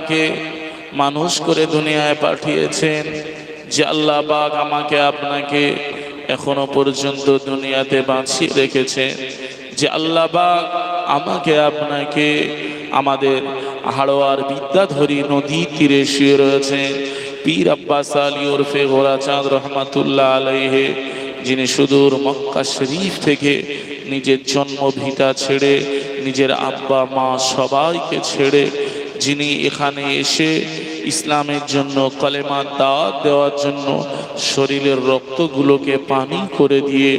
আপনাকে মানুষ করে দুনিয়ায় পাঠিয়েছেন যে আল্লাহ পাক আমাকে আপনাকে এখনও পর্যন্ত দুনিয়াতে বাঁচিয়ে রেখেছেন যে আল্লাহ পাক আমাকে আপনাকে আমাদের হাড়োয়ার বিদ্যাধরী নদী তীরে শুয়ে রয়েছেন। পীর আব্বাস আলী ওরফে গোরাচাঁদ রহমাতুল্লাহ আলাইহে, যিনি সুদূর মক্কা শরীফ থেকে নিজের জন্মভিটা ছেড়ে নিজের আব্বা মা সবাইকে ছেড়ে যিনি এখানে এসে ইসলামের জন্য কলেমার দাওয়াত দেওয়ার জন্য শরীরের রক্তগুলোকে পানি করে দিয়ে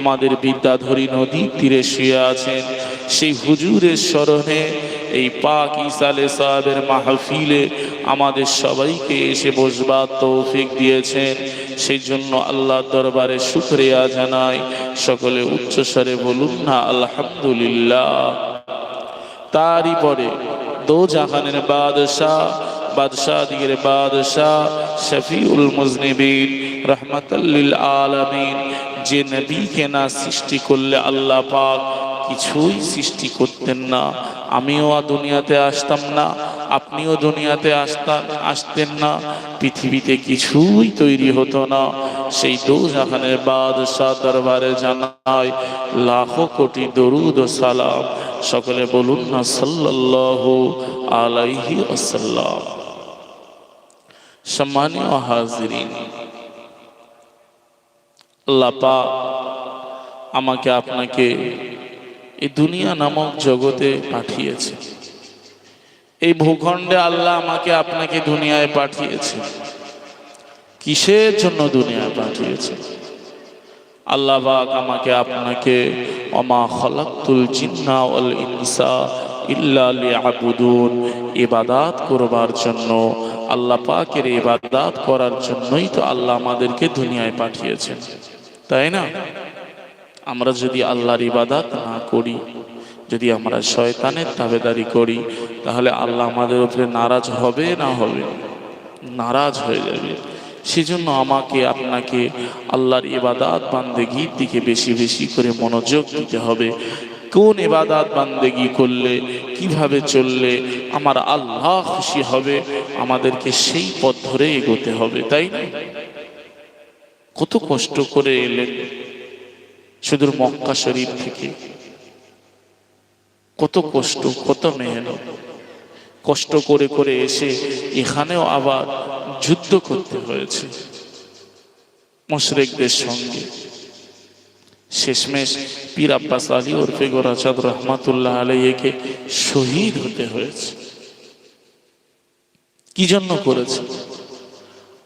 আমাদের বিদ্যাধরী নদী তীরে শুয়ে আছেন। সেই হুজুরের স্মরণে এই পাক ইসালে সাহেবের মাহফিলে আমাদের সবাইকে এসে বসবার তৌফিক দিয়েছেন। সেই জন্য আল্লাহ দরবারে শুক্রিয়া জানাই। সকলে উচ্চস্বরে বলুন না, আলহামদুলিল্লাহ। তারই পরে দো জাহানের বাদশাহ বাদশাহ দিগের বাদশাহ, শফিউল মুজনিবিন রহমতাল্লিল আলমিন, যে নবীকে না সৃষ্টি করলে আল্লাহ পাক কিছুই সৃষ্টি করতেন না। আমিও দুনিয়াতে আসতাম না, আপনিও দুনিয়াতে আসতাম আসতেন না। পৃথিবীতে কিছুই তৈরি হতো না। সেই দো জাহানের বাদশাহ দরবারে জানায়, লাখো কোটি দরুদ ও সালাম। সকলে বলুন না, সাল্লাল্লাহু আলাইহি আসাল্লাম সম্মানীয় হাজিরিন, আল্লাহ পাক আমাকে আপনাকে এই দুনিয়া নামক জগতে পাঠিয়েছে। এই ভূখণ্ডে আল্লাহ আমাকে আপনাকে দুনিয়ায় পাঠিয়েছে। কিসের জন্য দুনিয়ায় পাঠিয়েছে? আল্লাহ পাক আমাকে আপনাকে অমা খলাকুল জিন্না ওয়াল ইনসা ইল্লা ইবাদাত করবার জন্য, আল্লাহ পাকের ইবাদাত করার জন্যই তো আল্লাহ আমাদেরকে দুনিয়ায় পাঠিয়েছেন। তাই না? আমরা যদি আল্লাহর ইবাদাত না করি, যদি আমরা শয়তানের তাবেদারি করি, তাহলে আল্লাহ আমাদের উপরে নারাজ হবে না হবে? নারাজ হয়ে যাবে। সেজন্য আমাকে, আপনাকে আল্লাহর ইবাদাত বান্দেগির দিকে বেশি বেশি করে মনোযোগ দিতে হবে। কোন ইবাদাত বান্দেগি করলে, কীভাবে চললে আমার আল্লাহ খুশি হবে, আমাদেরকে সেই পথ ধরে এগোতে হবে, তাই না? কত কষ্ট করে এলেন। সুদূর মক্কা শরীফ থেকে। কত কষ্ট, কত মেহনত। কষ্ট করে করে এসে এখানেও আবার যুদ্ধ করতে হয়েছে মুশরেকদের সঙ্গে। শেষমেশ পীর আব্বাস আলী ওরফে গোরাচাঁদ রহমাতুল্লাহ আলাইকে শহীদ হতে হয়েছে। কি জন্য করেছে?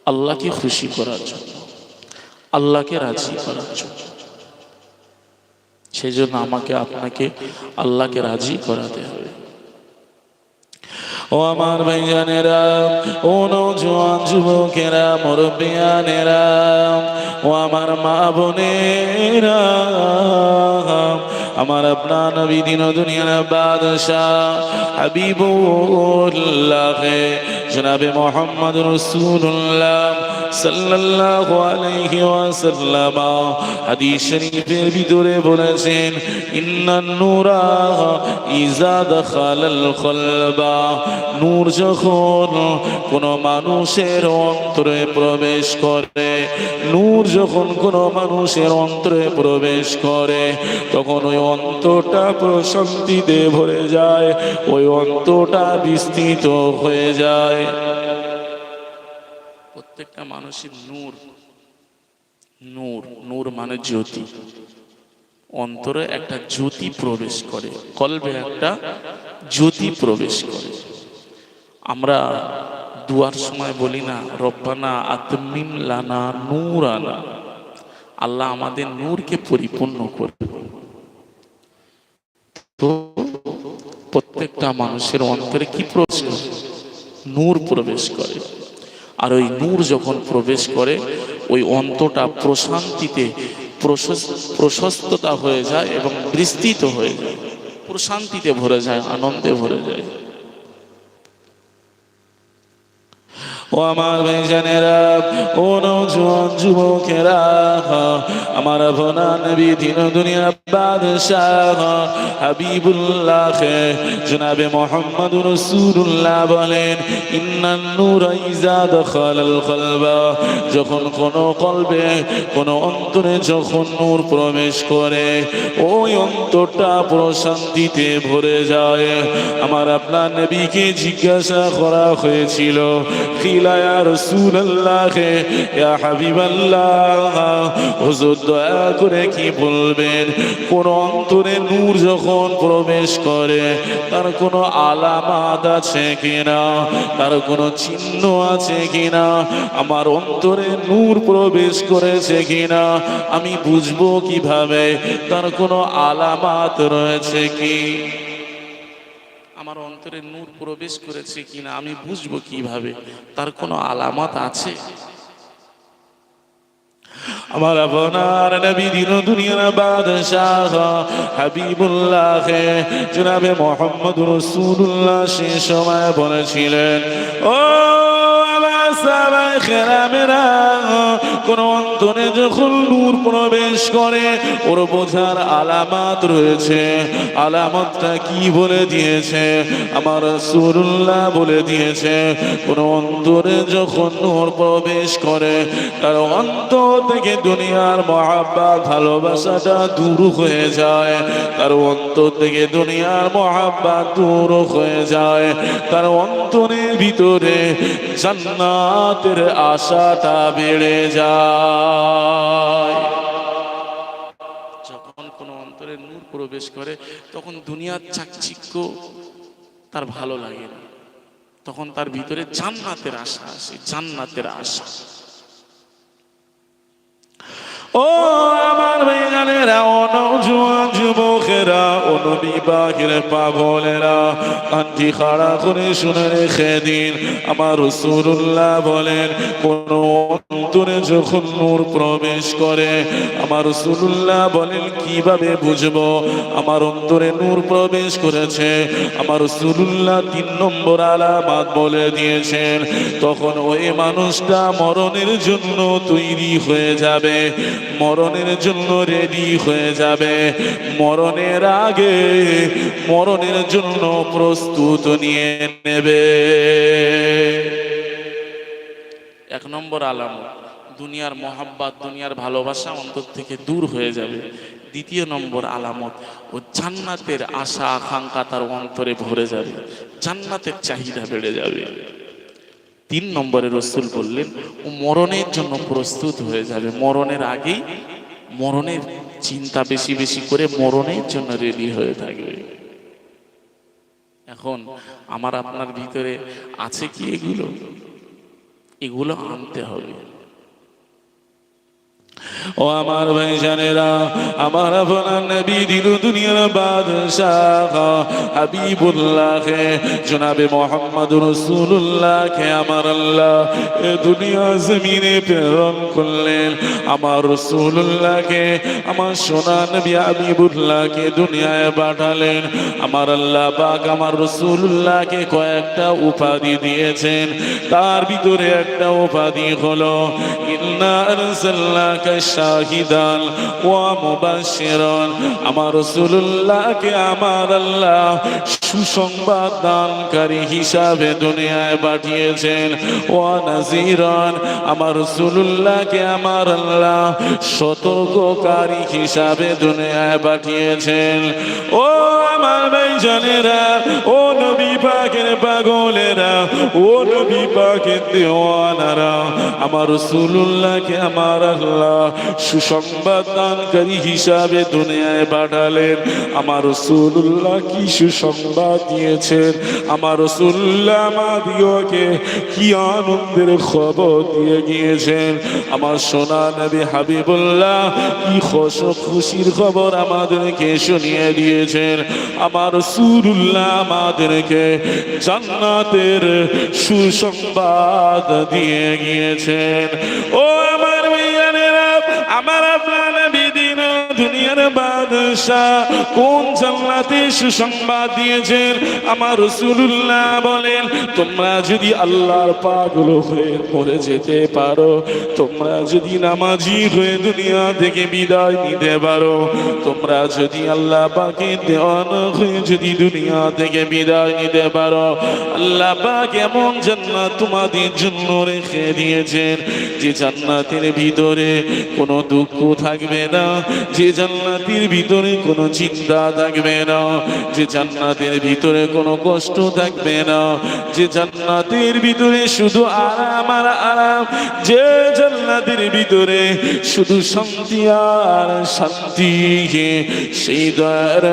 আল্লাহকে খুশি করার জন্য, আল্লাহকে রাজি করার জন্য। সেই জন্য আমাকে আপনাকে আল্লাহকে রাজি করাতে হবে। ও আমার ভাইজানেরা, ও নৌজওয়ান যুবকেরা, মুরব্বিয়ানেরা, ও আমার মা বোনেরা, আমার আপনার নবী দিন দুনিয়ার বাদশাহ হাবিবুল্লাহ, জনাবে মোহাম্মদ রসুল্লাহ সাল্লাল্লাহু আলাইহি ওয়াসাল্লাম হাদিস শরীফের ভিতরে বলেছেন, ইন্নান নূরা ইজা দাখালাল কলবা। নূর যখন কোন মানুষের অন্তরে প্রবেশ করে, নূর যখন কোন মানুষের অন্তরে প্রবেশ করে, তখন ওই অন্তরটা প্রশান্তিতে ভরে যায়, ওই অন্তরটা বিস্তৃত হয়ে যায়। প্রত্যেকটা মানুষের নূর। নূর নূর মানে জ্যোতি। অন্তরে একটা জ্যোতি প্রবেশ করে, কলবে একটা জ্যোতি প্রবেশ করে। আমরা দুয়ার সময় বলি না, রব্বানা আতমিম লানা নূর আনা আল্লাহ আমাদের নূরকে পরিপূর্ণ করবে। তো প্রত্যেকটা মানুষের অন্তরে কি প্রবেশ নূর প্রবেশ করে। আর ওই নূর যখন প্রবেশ করে, ওই অন্তটা প্রশান্তিতে প্রশস- প্রশস্ততা হয়ে যায় এবং বিস্তৃত হয়ে যায়। প্রশান্তিতে ভরে যায়, আনন্দে ভরে যায়। ও আমার ভাইজানেরা, ও নৌজওয়ান যুবকেরা, আমার ভোনা নবী দিন দুনিয়া বাদশাহ হাবিবুল্লাহ, জনাবে মোহাম্মদ রসুল্লাহ বলেন, ইন্নান নূর ইজা দখালাল কলবা যখন কোন কলবে, কোন অন্তরে যখন নূর প্রবেশ করে, ওই অন্তরটা প্রশান্তিতে ভরে যায়। আমার আপনার নবীকে জিজ্ঞাসা করা হয়েছিল খিলায়া রসুল্লাহ ইয়া হাবিবাল্লাহ। হুজুর দয়া করে কি বলবেন? কোন অন্তরে নূর যখন প্রবেশ করে, তার কোনো আলামাত আছে কিনা? তার কোনো চিহ্ন আছে কিনা? আমার অন্তরে নূর প্রবেশ করেছে কিনা? আমি বুঝব কীভাবে? তার কোনো আলামাত রয়েছে কি? আমার অন্তরে নূর প্রবেশ করেছে কিনা আমি বুঝব কীভাবে? তার কোনো আলামত আছে? আমার আপনার নবী দিন দুনিয়ার বাদশাহ হাবিবুল্লাহ, জনাবে মোহাম্মদ রসুল্লাহ সে সময় বলেছিলেন, ও সাহাবায়ে কোন অন্তরে যখন নূর প্রবেশ করে, ওর বোঝার আলামাত রয়েছে। আলামতটা কি বলে দিয়েছে? আমার সুরুল্লাহ বলে দিয়েছে, কোন অন্তরে যখন নূর প্রবেশ করে, তার অন্তর থেকে দুনিয়ার মহাব্বা ভালোবাসাটা দূর হয়ে যায়। তার অন্তর থেকে দুনিয়ার মহাব্বা দূর হয়ে যায়। তার অন্তরের ভিতরে জান্নাতের আশাটা বেড়ে যায়। যখন কোনো অন্তরে নূর প্রবেশ করে, তখন দুনিয়ার চাকচিক্য তার ভালো লাগে না। তখন তার ভিতরে জান্নাতের আশা আসে, জান্নাতের আশা। ও আমার বেগানেরা অনজুয়ান পাগলেরা কান্তি খাড়া করে শুনে রেখে দিন। আমার রসুল্লাহ বলেন, কোন অন্তরে যখন নূর প্রবেশ করে, আমার রসুল্লাহ বলেন, কীভাবে বুঝব? আমার অন্তরে নূর প্রবেশ করেছে। আমার রসুল্লাহ তিন নম্বর আলামাত বলে দিয়েছেন, তখন ওই মানুষটা মরণের জন্য তৈরি হয়ে যাবে। মরণের জন্য রেডি হয়ে যাবে। মরণের আগে মরণের জন্য প্রস্তুত নিয়ে নেবে। এক নম্বর আলামত দুনিয়ার মহাব্বাত, দুনিয়ার ভালোবাসা অন্তর থেকে দূর হয়ে যাবে। দ্বিতীয় নম্বর আলামত, ও জান্নাতের আশা আকাঙ্ক্ষা তার অন্তরে ভরে যাবে, জান্নাতের চাহিদা বেড়ে যাবে। তিন নম্বরে রসুল বললেন, ও মরণের জন্য প্রস্তুত হয়ে যাবে। মরণের আগেই মরণের চিন্তা বেশি বেশি করে মরণের জন্য রেডি হয়ে থাকবে। এখন আমার আপনার ভিতরে আছে কি এগুলো? এগুলো আনতে হবে। ও আমার ভাই জানেরা, আমার আপনার নবী দিল দুনিয়ার বাদশাহ হাবিবুল্লাহ জনাবে মোহাম্মদ রসুল্লাহ কে আমার আল্লাহ এ দুনিয়া জমিনে প্রেরণ করলেন। আমার রসুল্লাহকে আমার সোনা নবী হাবিবুল্লাহকে দুনিয়ায় পাঠালেন। আমার আল্লাহ পাক আমার রসুল্লাহকে কয়েকটা উপাধি দিয়েছেন। তার ভিতরে একটা উপাধি হলো, ইন্না আরসালনাকা শাহিদান ওয়া মুবাশশিরান। আমার রাসূলুল্লাহকে আমার আল্লাহ সুসংবাদ দানকারী হিসাবে দুনিয়ায় পাঠিয়েছেন। ওয়া নাজিরান আমার রাসূলুল্লাহকে আমার আল্লাহ সতর্ককারী হিসাবে দুনিয়ায় পাঠিয়েছেন। ও আমার ভাইজানেরা ও নবী পাকের পাগলেরা, ও নবী পাকের দেওয়ানারা, আমার রাসূলুল্লাহকে আমার আল্লাহ সুসংবাদ দানকারী হিসাবে দুনিয়ায় পাঠালেন। আমার রসুল্লাহ কি সুসংবাদ দিয়েছেন? আমার রসুল্লাহ আমাদিওকে কি আনন্দের খবর দিয়ে গিয়েছেন? আমার সোনা নবী হাবিবুল্লাহ কি খস খুশির খবর আমাদেরকে শুনিয়ে দিয়েছেন? আমার সুরুল্লাহ আমাদেরকে জান্নাতের সুসংবাদ দিয়ে গিয়েছেন। ও আমার বাদশাহ কোন জান্নাতে সুসংবাদ দিয়েছেন? আমার রসুল্লাহ বলেন, তোমরা যদি আল্লাহর পাগল হয়ে মরে যেতে পারো, তোমরা যদি নামাজি হয়ে দুনিয়া থেকে বিদায় নিতে পারো, তোমরা যদি আল্লাহ পাকে দেওয়ানা হয়ে যদি দুনিয়া থেকে বিদায় নিতে পারো, আল্লাহ পাক এমন জান্নাত তোমাদের জন্য রেখে দিয়েছেন, যে জান্নাতের ভিতরে কোনো দুঃখ থাকবে না, যে জান্নাতের ভিতরে কোনো চিন্তা থাকবে না। যে জান্নাতের ভিতরে কোনো কষ্ট থাকবে না। যে জান্নাতের ভিতরে শুধু আরাম আর আরাম। যে জান্নাতের ভিতরে শুধু শান্তি আর শান্তি সেই দয়ার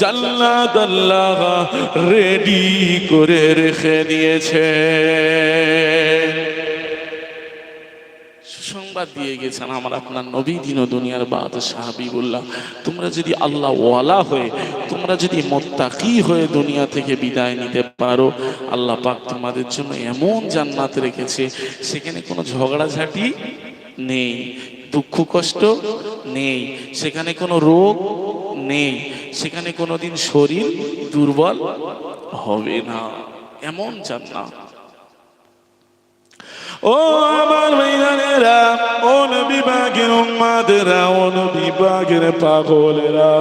জান্নাত আল্লাহ রেডি করে রেখে দিয়েছে। সুসংবাদ দিয়ে গেছেন আমার আপনার নবী দিন দুনিয়ার বাদ সাহাবিবুল্লাহ তোমরা যদি আল্লাহ ওয়ালা হয়ে, তোমরা যদি মোত্তাকি হয়ে দুনিয়া থেকে বিদায় নিতে পারো, আল্লাহ পাক তোমাদের জন্য এমন জান্নাত রেখেছে, সেখানে কোনো ঝগড়াঝাটি নেই, দুঃখ কষ্ট নেই, সেখানে কোনো রোগ নেই, সেখানে কোনোদিন শরীর দুর্বল হবে না। এমন জান্নাত। ও আমার মেয়েরা ও নবী বাগের উম্মাদেরা, ও নবী বাগের পাগলেরা,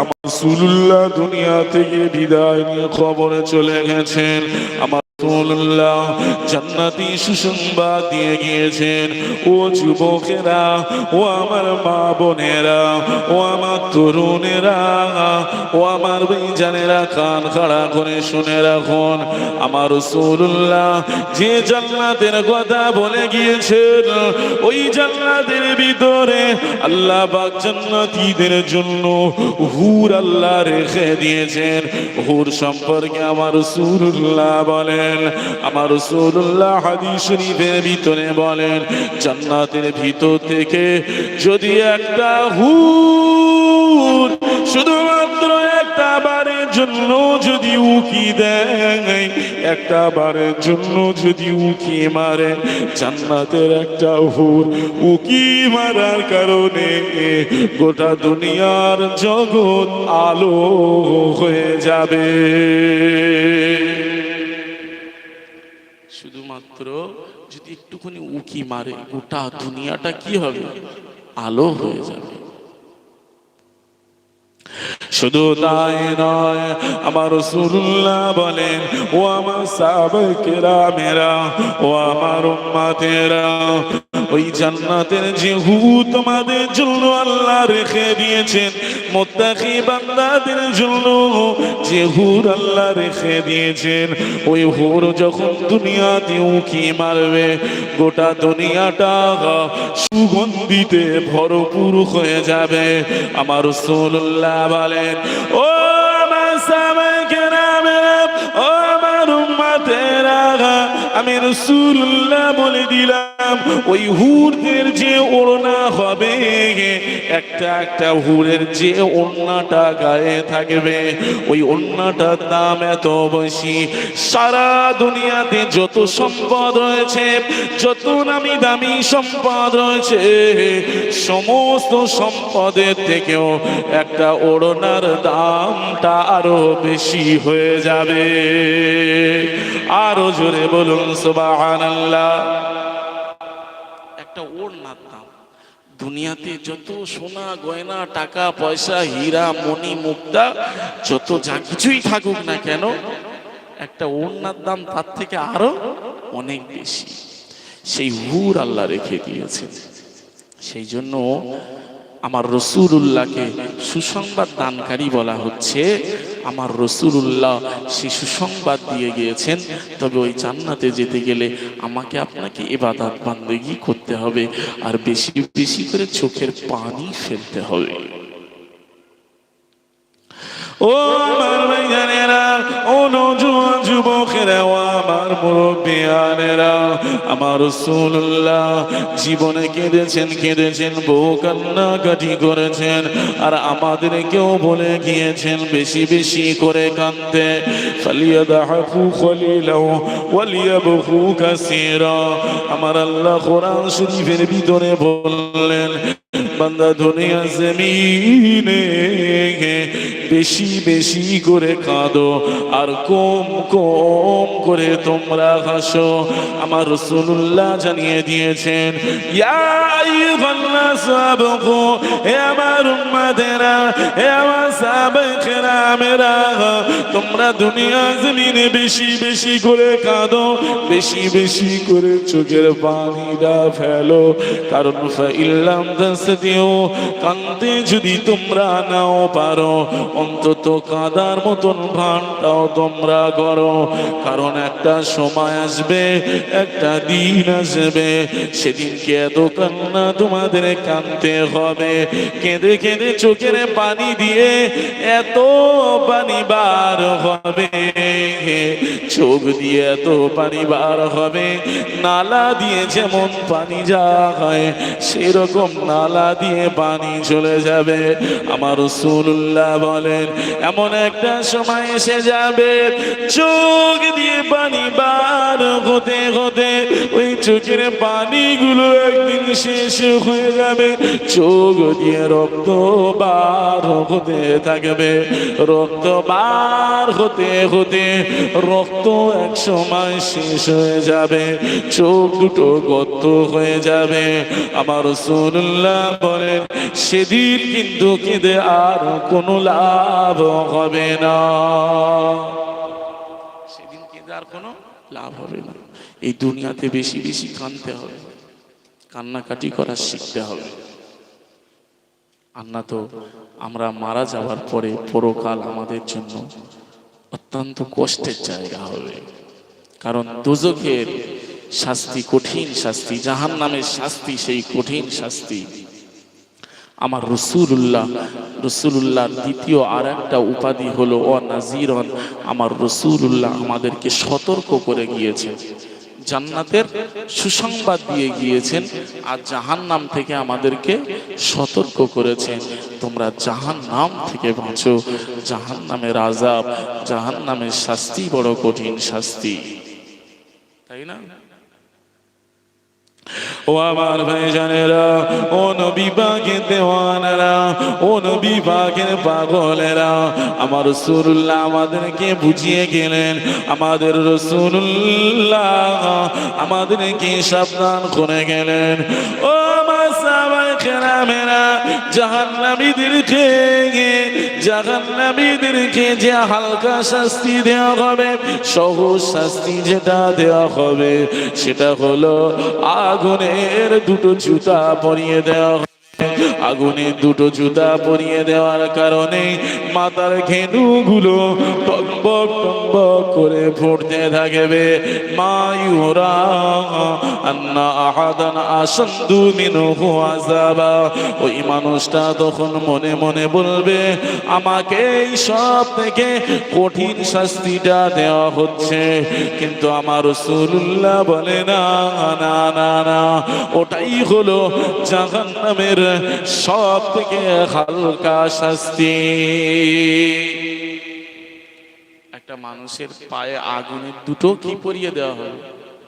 আমার সুলুল্লাহ দুনিয়া থেকে বিদায় নিয়ে খবরে চলে গেছেন। আমার রাসূলুল্লাহ, জান্নাতি সুসংবাদ দিয়ে গিয়েছেন। ও যুবকেরা, ও আমার মা বোনেরা, ও আমার তরুণেরা, ও আমার জানেরা, কান খাড়া করে শুনে রাখুন, আমার রাসূলুল্লাহ, যে জান্নাতের কথা বলে গিয়েছেন, ওই জান্নাতের ভিতরে আল্লাহ পাক জান্নাতীদের জন্য হুর আল্লাহ রেখে দিয়েছেন। হুর সম্পর্কে আমার রাসূলুল্লাহ বলেন আমার রাসূলুল্লাহ হাদিস শরীফের ভিতরে বলেন, জান্নাতের ভিতর থেকে যদি একটা হুর শুধুমাত্র একটা বারের জন্য যদি উকি দেয়, একটা বারের জন্য যদি উকি মারে, জান্নাতের একটা হুর উকি মারার কারণে গোটা দুনিয়ার জগৎ আলো হয়ে যাবে। শুধুমাত্র যদি একটুখানি উকি মারে গোটা দুনিয়াটা কি হবে? আলো হয়ে যাবে। শুধু তাই নয়, আমার রসুল্লাহ বলেন, ও আমার সাবেকেরা মেরা ও আমার উম্মাতেরা, ওই জান্নাতের যে হু তোমাদের জন্য আল্লাহ রেখে দিয়েছেন, মোত্তাকি বান্দাদের জন্য যে হুর আল্লাহ রেখে দিয়েছেন। ওই হুর যখন দুনিয়াতে উকি মারবে, গোটা দুনিয়াটা সুগন্ধিতে ভরপুর হয়ে যাবে। আমার রসুল্লাহ বলেন ও আমি রসুল্লাহ বলে দিলাম, ওই হুরদের যে ওড়না হবে, একটা একটা হুরের যে ওড়নাটা গায়ে থাকবে, ওই ওড়নাটার দাম এত বেশি। সারা দুনিয়াতে যত সম্পদ রয়েছে, যত নামি দামি সম্পদ রয়েছে, সমস্ত সম্পদের থেকেও একটা ওড়নার দামটা আরও বেশি হয়ে যাবে। আরও জোরে বলুন একটা ওড়নার দাম দুনিয়াতে যত সোনা, গয়না, টাকা, পয়সা, হীরা, মণি, মুক্তা, যত যা কিছুই থাকুক না কেন, একটা ওড়নার দাম তার থেকে আরও অনেক বেশি। সেই হুর আল্লাহ রেখে দিয়েছে সেই জন্য আমার রসুল্লাহকে সুসংবাদ দানকারী বলা হচ্ছে। আমার রসুল্লাহ সে সুসংবাদ দিয়ে গিয়েছেন। তবে ওই জান্নাতে যেতে গেলে আমাকে আপনাকে এবাদাত বান্দেগি করতে হবে। আর বেশি বেশি করে চোখের পানি ফেলতে হবে। ও আমার ভাইজানেরা ও নজুয়ান যুবকেরা, ও আমার মুরব্বিয়ানেরা, আমার রাসূলুল্লাহ জীবনে কেঁদেছেন কেঁদেছেন বহু কান্নাকাটি করেছেন, আর আমাদেরকেও বলে গিয়েছেন, বেশি বেশি করে কাঁদতে ফালিয়াদাহু খলিলাও, ওয়ালিয়াবহু কাসীরা। আমার আল্লাহ কোরআন শরীফের ভিতরে বললেন, বান্দা দুনিয়া জমিনে বেশি বেশি করে কাঁদো, আর কম কম করে তোমরা হাসো। আমার রসুল্লাহ জানিয়ে দিয়েছেন তোমরা দুনিয়া জমিনে বেশি বেশি করে কাঁদো, বেশি বেশি করে চোখের পানিটা ফেলো। কারণ তাসদিও কাঁদতে যদি তোমরা নাও পারো অন্তত কাঁদার মতন ভানটাও তোমরা করো। কারণ একটা সময় আসবে, একটা দিন আসবে, সেদিনকে এত কান্না তোমাদের কানতে হবে। কেঁদে কেঁদে চোখের পানি দিয়ে এত পানি বার হবে। চোখ দিয়ে এত পানি বার হবে। নালা দিয়ে যেমন পানি যা হয় সেরকম নালা দিয়ে পানি চলে যাবে। আমার রসুল্লাহ বলেন এমন একটা সময় এসে যাবে। চোখ দিয়ে পানি বার হতে হতে ওই চোখের পানিগুলো একদিন শেষ হয়ে যাবে। চোখ দিয়ে রক্ত বার হতে থাকবে। রক্ত বার হতে হতে রক্ত এক সময় শেষ হয়ে যাবে। চোখ দুটো গত হয়ে যাবে। আমার রসুল্লাহ বলেন সেদিন কিন্তু কেঁদে আর কোনো লাভ হবে না। সেদিন কেঁদে আর কোনো লাভ হবে না। এই দুনিয়াতে বেশি বেশি কানতে হবে। কান্নাকাটি করা শিখতে হবে। আর না তো আমরা মারা যাওয়ার পরে পরকাল আমাদের জন্য অত্যন্ত কষ্টের জায়গা হবে। কারণ দুজকের শাস্তি কঠিন শাস্তি জাহান নামের শাস্তি, সেই কঠিন শাস্তি আমার রসুল্লাহ রসুল্লাহর দ্বিতীয় আর একটা উপাধি হলো ও নাজিরন। আমার রসুল্লাহ আমাদেরকে সতর্ক করে গিয়েছেন, জান্নাতের সুসংবাদ দিয়ে গিয়েছেন আর জাহান নাম থেকে আমাদেরকে সতর্ক করেছেন। তোমরা জাহান নাম থেকে বাঁচো জাহান নামের আজাব জাহান নামের শাস্তি বড় কঠিন শাস্তি। তাই না? ও আমার ভাইজানেরা, ও নবী বাগে দেওয়ানেরা, ও নবী বাগের পাগলেরা, আমার রসুল্লাহ আমাদেরকে বুঝিয়ে গেলেন, আমাদের রসুল্লাহ আমাদেরকে সাবধান করে গেলেন। ও আমার জাহান্নামীদেরকে যে হালকা শাস্তি দেওয়া হবে, সহজ শাস্তি যেটা দেওয়া হবে, সেটা হলো আগুনের দুটো জুতা পরিয়ে দেওয়া হবে। আগুনে দুটো জুতা পরিয়ে দেওয়ার কারণে মাথার ঘেনুগুলো টকবক করে ফুটতে আযাবা। ওই মানুষটা তখন মনে মনে বলবে, আমাকে এই সব থেকে কঠিন শাস্তিটা দেওয়া হচ্ছে। কিন্তু আমার রাসূলুল্লাহ বলে, না না না না, ওটাই হলো জাহান্নামের সব থেকে হালকা শাস্তি। একটা মানুষের পায়ে আগুনের দুটো কি পরিয়ে দেওয়া হবে?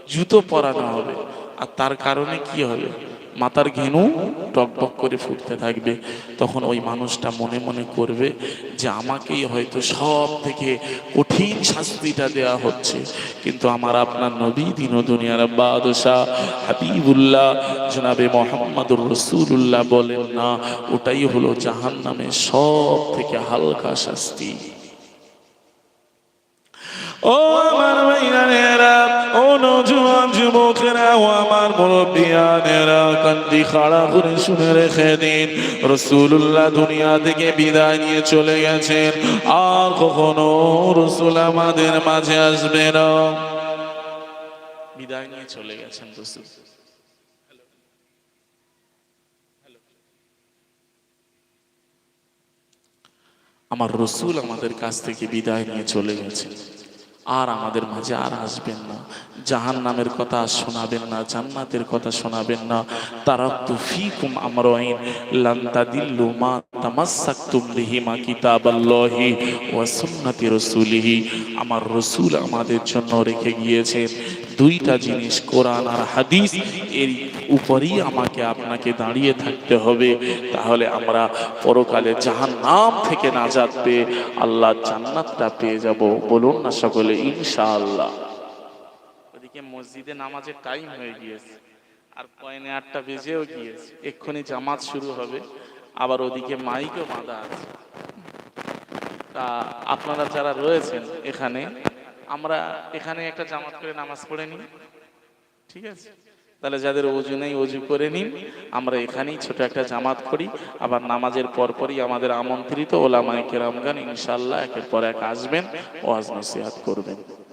জুতো পরানো হবে। আর তার কারণে কি হবে? মাথার ঘেনু টকবক করে ফুটতে থাকবে। তখন ওই মানুষটা মনে মনে করবে যে আমাকেই হয়তো সব থেকে কঠিন শাস্তিটা দেওয়া হচ্ছে। কিন্তু আমার আপনার নবী দিন দুনিয়ার বাদশাহ হাবিবুল্লাহ জনাবে মোহাম্মদুর রসুল্লাহ বলেন, না, ওটাই হলো জাহান নামে সব থেকে হালকা শাস্তি। ও আমার মাইনানেরা যুবকেরা, ও আমার কান্দি করে দুনিয়া থেকে বিদায় নিয়ে চলে গেছেন। আর কখনো রসুল আমাদের মাঝে আসবে বিদায় নিয়ে চলে গেছেন আমার রসুল আমাদের কাছ থেকে বিদায় নিয়ে চলে গেছেন। আর আমাদের মাঝে আর আসবেন না। জাহান নামের কথা শোনাবেন না, জান্নাতের কথা শোনাবেন না। তারা তুফিকুম আমরাইন লান্তা দিল্লু মা তামাসাক্তুম বিহিমা কিতাবাল্লাহি ওয়া সুন্নতি রাসূলিহি। আমার রসুল আমাদের জন্য রেখে গিয়েছেন দুইটা জিনিস, কোরআন আর হাদিস। এর উপরেই আমাকে আপনাকে দাঁড়িয়ে থাকতে হবে। তাহলে আমরা পরকালে জাহান নাম থেকে নাজাত পেয়ে আল্লাহ জান্নাতটা পেয়ে যাব। বলুন না সকলে, ইনশাআল্লাহ। ওদিকে মসজিদে নামাজের টাইম হয়ে গিয়েছে। আর পয়নে আটটা বেজেও গিয়েছে। এক্ষুনি জামাত শুরু হবে। আবার ওদিকে মাইকও বাঁধা আছে। তা আপনারা যারা রয়েছেন এখানে, আমরা এখানে একটা জামাত করে নামাজ পড়ে নিই। ঠিক আছে? তাহলে যাদের অজু নেই, অজু করে নিন। আমরা এখানেই ছোট একটা জামাত করি। আবার নামাজের পরপরই আমাদের আমন্ত্রিত ওলামায় কেরামগান ইনশাল্লাহ একের পর এক আসবেন, ওয়াজ নসিহাত করবেন।